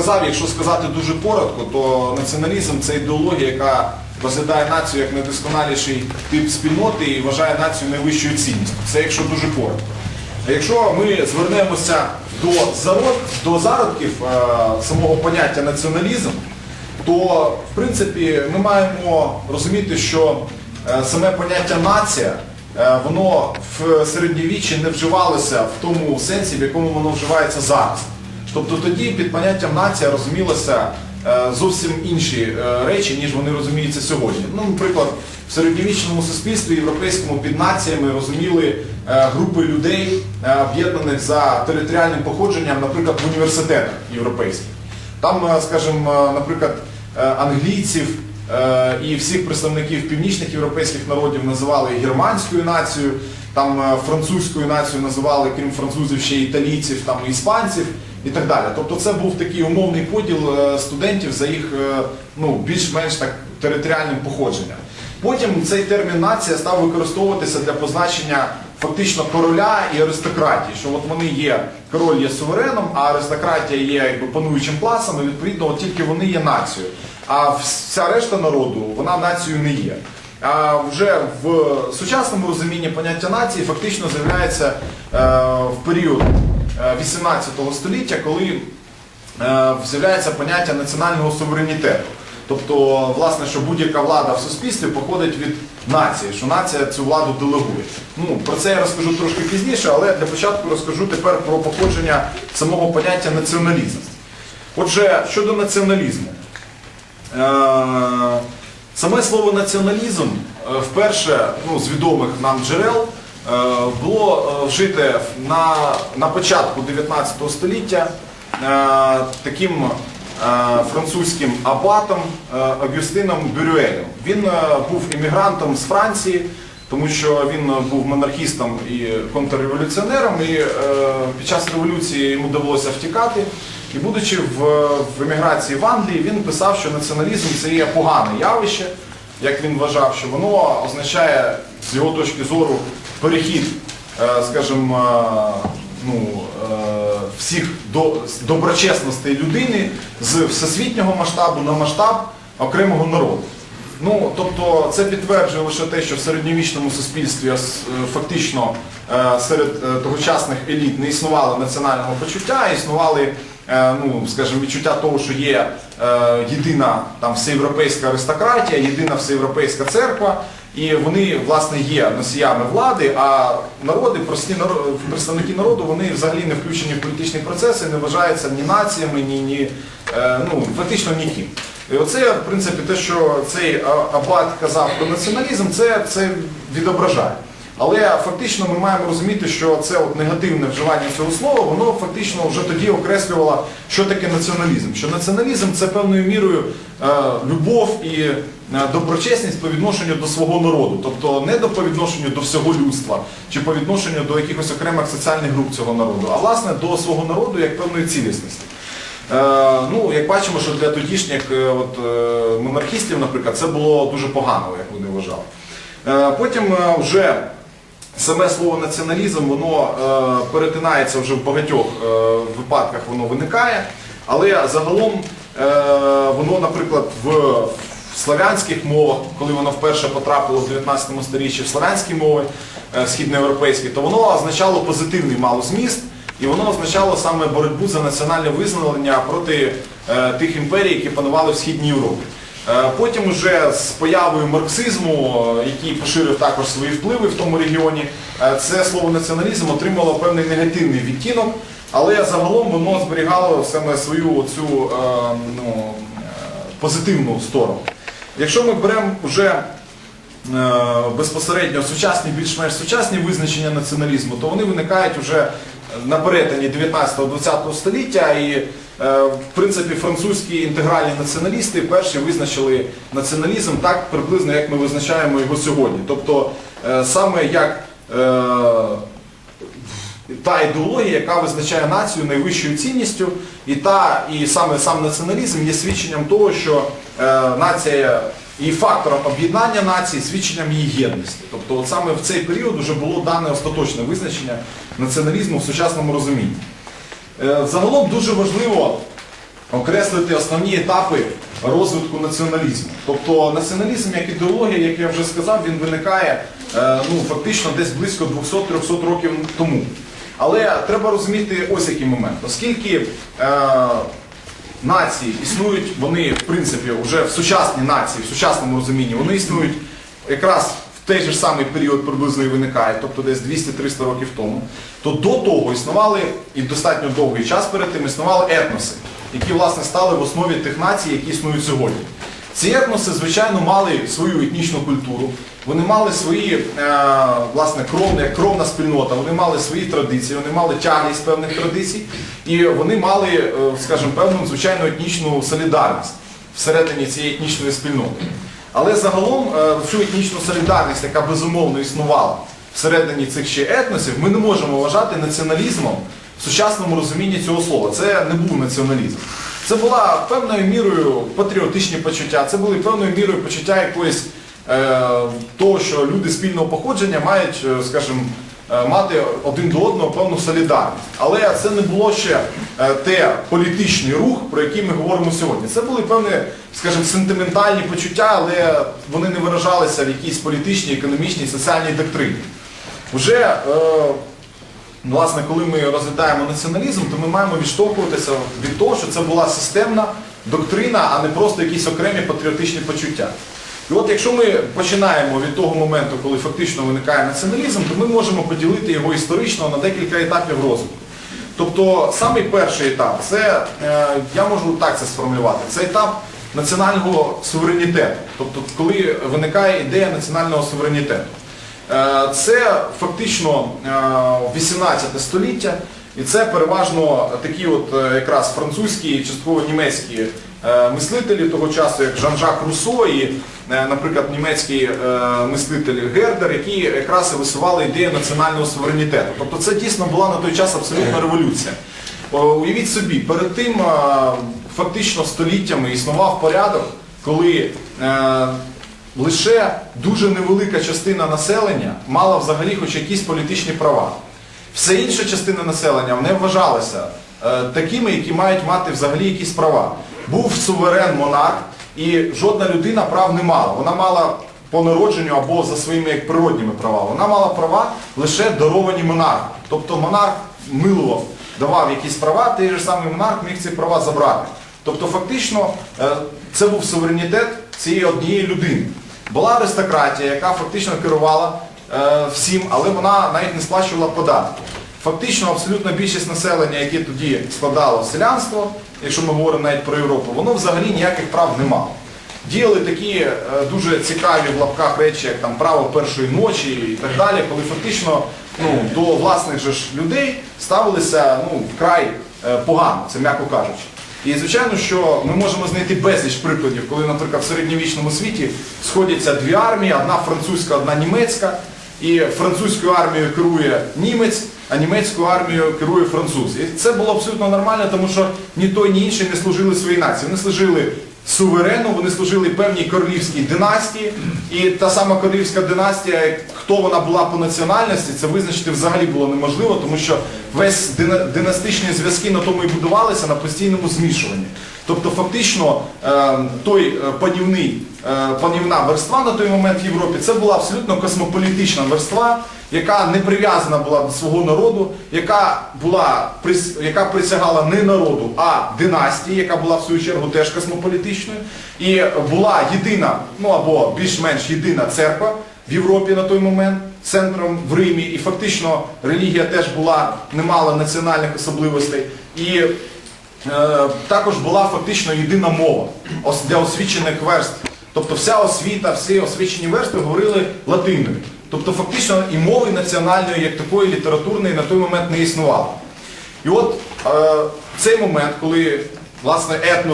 сказав, якщо сказати дуже коротко, то націоналізм це ідеологія, яка розглядає націю як найдосконаліший тип спільноти і вважає націю найвищою цінністю. Це якщо дуже коротко. А якщо ми звернемося до, зарод, до зародків е, самого поняття націоналізм, то в принципі ми маємо розуміти, що е, саме поняття нація, е, воно в середньовіччі не вживалося в тому сенсі, в якому воно вживається зараз. Тобто тоді під поняттям нація розумілося е, зовсім інші е, речі, ніж вони розуміються сьогодні. Ну, наприклад, в середньовічному суспільстві європейському під націями розуміли е, групи людей, об'єднаних за територіальним походженням, наприклад, в університетах європейських. Там, скажімо, наприклад, англійців і всіх представників північних європейських народів називали германською нацією, там французькою нацією називали, крім французів, ще італійців, там іспанців і так далі. Тобто це був такий умовний поділ е, студентів за їх е, ну, більш-менш так територіальним походженням. Потім цей термін нація став використовуватися для позначення фактично короля і аристократії, що от вони є, король є сувереном, а аристократія є якби пануючим класом, і відповідно от тільки вони є нацією. А вся решта народу вона нацією не є. А вже в сучасному розумінні поняття нації фактично з'являється е, в період 18 століття, коли е, з'являється поняття національного суверенітету. Тобто, власне, що будь-яка влада в суспільстві походить від нації, що нація цю владу делегує. Ну, про це я розкажу трошки пізніше, але для початку розкажу тепер про походження самого поняття націоналізм. Отже, щодо націоналізму. Е, Саме слово націоналізм е, вперше ну, з відомих нам джерел е, було е, вжите на, на початку 19 століття е, таким е, французьким абатом е, Агюстином Бюрюелем. Він е, був іммігрантом з Франції, тому що він е, був монархістом і контрреволюціонером, і е, під час революції йому довелося втікати. І будучи в, в еміграції в Англії, він писав, що націоналізм це є погане явище, як він вважав, що воно означає з його точки зору перехід, е, скажімо, е, ну, е, всіх до, доброчесностей людини з всесвітнього масштабу на масштаб окремого народу. Ну, тобто це підтверджує лише те, що в середньовічному суспільстві фактично серед тогочасних еліт не існувало національного почуття, існували, ну, скажімо, відчуття того, що є єдина там всеєвропейська аристократія, єдина всеєвропейська церква, і вони, власне, є носіями влади, а народи, прості представники народу, вони взагалі не включені в політичні процеси, не вважаються ні націями, ні, ні е, ну, фактично ніким. І оце, в принципі, те, що цей Абат казав про націоналізм, це, це відображає. Але фактично ми маємо розуміти, що це от негативне вживання цього слова, воно фактично вже тоді окреслювало, що таке націоналізм. Що націоналізм це певною мірою е, любов і доброчесність по відношенню до свого народу, тобто не до по відношенню до всього людства чи по відношенню до якихось окремих соціальних груп цього народу, а власне до свого народу як певної цілісності. Е, ну, як бачимо, що для тодішніх е, от, е, монархістів, наприклад, це було дуже погано, як вони вважали. Е, потім е, вже саме слово націоналізм, воно е, перетинається вже в багатьох е, випадках, воно виникає, але загалом е, воно, наприклад, в, в славянських мовах, коли воно вперше потрапило в 19 сторіччі в славянські мови е, східноєвропейські, то воно означало позитивний мало зміст. І воно означало саме боротьбу за національне визнання проти е, тих імперій, які панували в Східній Європі. Е, потім уже з появою марксизму, який поширив також свої впливи в тому регіоні, це слово націоналізм отримало певний негативний відтінок, але загалом воно зберігало саме свою цю ну, позитивну сторону. Якщо ми беремо вже е, безпосередньо сучасні, більш-менш сучасні визначення націоналізму, то вони виникають вже на перетині 19-20 століття і е, в принципі французькі інтегральні націоналісти перші визначили націоналізм так приблизно, як ми визначаємо його сьогодні. Тобто е, саме як та ідеологія, яка визначає націю найвищою цінністю, і та і саме сам націоналізм є свідченням того, що е, нація і фактором об'єднання нації, свідченням її єдності. Тобто, от саме в цей період вже було дане остаточне визначення націоналізму в сучасному розумінні. Е, загалом дуже важливо окреслити основні етапи розвитку націоналізму. Тобто націоналізм як ідеологія, як я вже сказав, він виникає е, ну, фактично десь близько 200-300 років тому. Але треба розуміти ось який момент. Оскільки е, нації існують, вони в принципі вже в сучасній нації, в сучасному розумінні, вони існують якраз в той же самий період приблизно і виникають, тобто десь 200-300 років тому, то до того існували і достатньо довгий час перед тим існували етноси, які власне стали в основі тих націй, які існують сьогодні. Ці етноси, звичайно, мали свою етнічну культуру, вони мали свої, е, власне, кровна, як кровна спільнота, вони мали свої традиції, вони мали тяглість певних традицій, і вони мали, е, скажімо, певну звичайну етнічну солідарність всередині цієї етнічної спільноти. Але загалом е, цю етнічну солідарність, яка безумовно існувала всередині цих ще етносів, ми не можемо вважати націоналізмом в сучасному розумінні цього слова. Це не був націоналізм. Це була певною мірою патріотичні почуття, це були певною мірою почуття якоїсь е, того, що люди спільного походження мають, е, скажімо, е, мати один до одного певну солідарність. Але це не було ще е, те політичний рух, про який ми говоримо сьогодні. Це були певні, скажімо, сентиментальні почуття, але вони не виражалися в якійсь політичній, економічній, соціальній доктрині. Вже е, Власне, коли ми розглядаємо націоналізм, то ми маємо відштовхуватися від того, що це була системна доктрина, а не просто якісь окремі патріотичні почуття. І от якщо ми починаємо від того моменту, коли фактично виникає націоналізм, то ми можемо поділити його історично на декілька етапів розвитку. Тобто самий перший етап, це, е, я можу так це сформулювати, це етап національного суверенітету. Тобто, коли виникає ідея національного суверенітету. Е, Це фактично е, 18 століття, і це переважно такі от е, якраз французькі частково німецькі е, мислителі того часу, як Жан-Жак Руссо і, е, наприклад, німецький е, мислитель Гердер, які якраз і висували ідею національного суверенітету. Тобто це дійсно була на той час абсолютна революція. Уявіть собі, перед тим е, фактично століттями існував порядок, коли е, лише дуже невелика частина населення мала взагалі хоч якісь політичні права. Все інша частина населення не вважалася е, такими, які мають мати взагалі якісь права. Був суверен монарх, і жодна людина прав не мала. Вона мала по народженню або за своїми як природніми права. Вона мала права лише даровані монарху. Тобто монарх милував, давав якісь права, той же самий монарх міг ці права забрати. Тобто фактично е, це був суверенітет цієї однієї людини. Була аристократія, яка фактично керувала е, всім, але вона навіть не сплачувала податки. Фактично абсолютна більшість населення, яке тоді складало селянство, якщо ми говоримо навіть про Європу, воно взагалі ніяких прав не мало. Діяли такі е, дуже цікаві в лапках речі, як там право першої ночі і так далі, коли фактично ну, до власних же ж людей ставилися ну, вкрай е, погано, це м'яко кажучи. І звичайно, що ми можемо знайти безліч прикладів, коли, наприклад, в середньовічному світі сходяться дві армії, одна французька, одна німецька, і французькою армією керує німець, а німецькою армією керує француз. І це було абсолютно нормально, тому що ні той, ні інший не служили своїй нації. Вони служили суверену, вони служили певній королівській династії. І та сама королівська династія, хто вона була по національності, це визначити взагалі було неможливо, тому що весь дина- династичні зв'язки на тому і будувалися на постійному змішуванні. Тобто фактично е, той е, панівний, е, панівна верства на той момент в Європі це була абсолютно космополітична верства, яка не прив'язана була до свого народу, яка була яка присягала не народу, а династії, яка була в свою чергу теж космополітичною, і була єдина, ну або більш-менш єдина церква в Європі на той момент, центром в Римі, і фактично релігія теж була не мала національних особливостей. І Е, також була фактично єдина мова для освічених верств. Тобто вся освіта, всі освічені верстви говорили латиною. Тобто фактично і мови національної, як такої літературної на той момент не існувало. І от е, цей момент, коли власне етно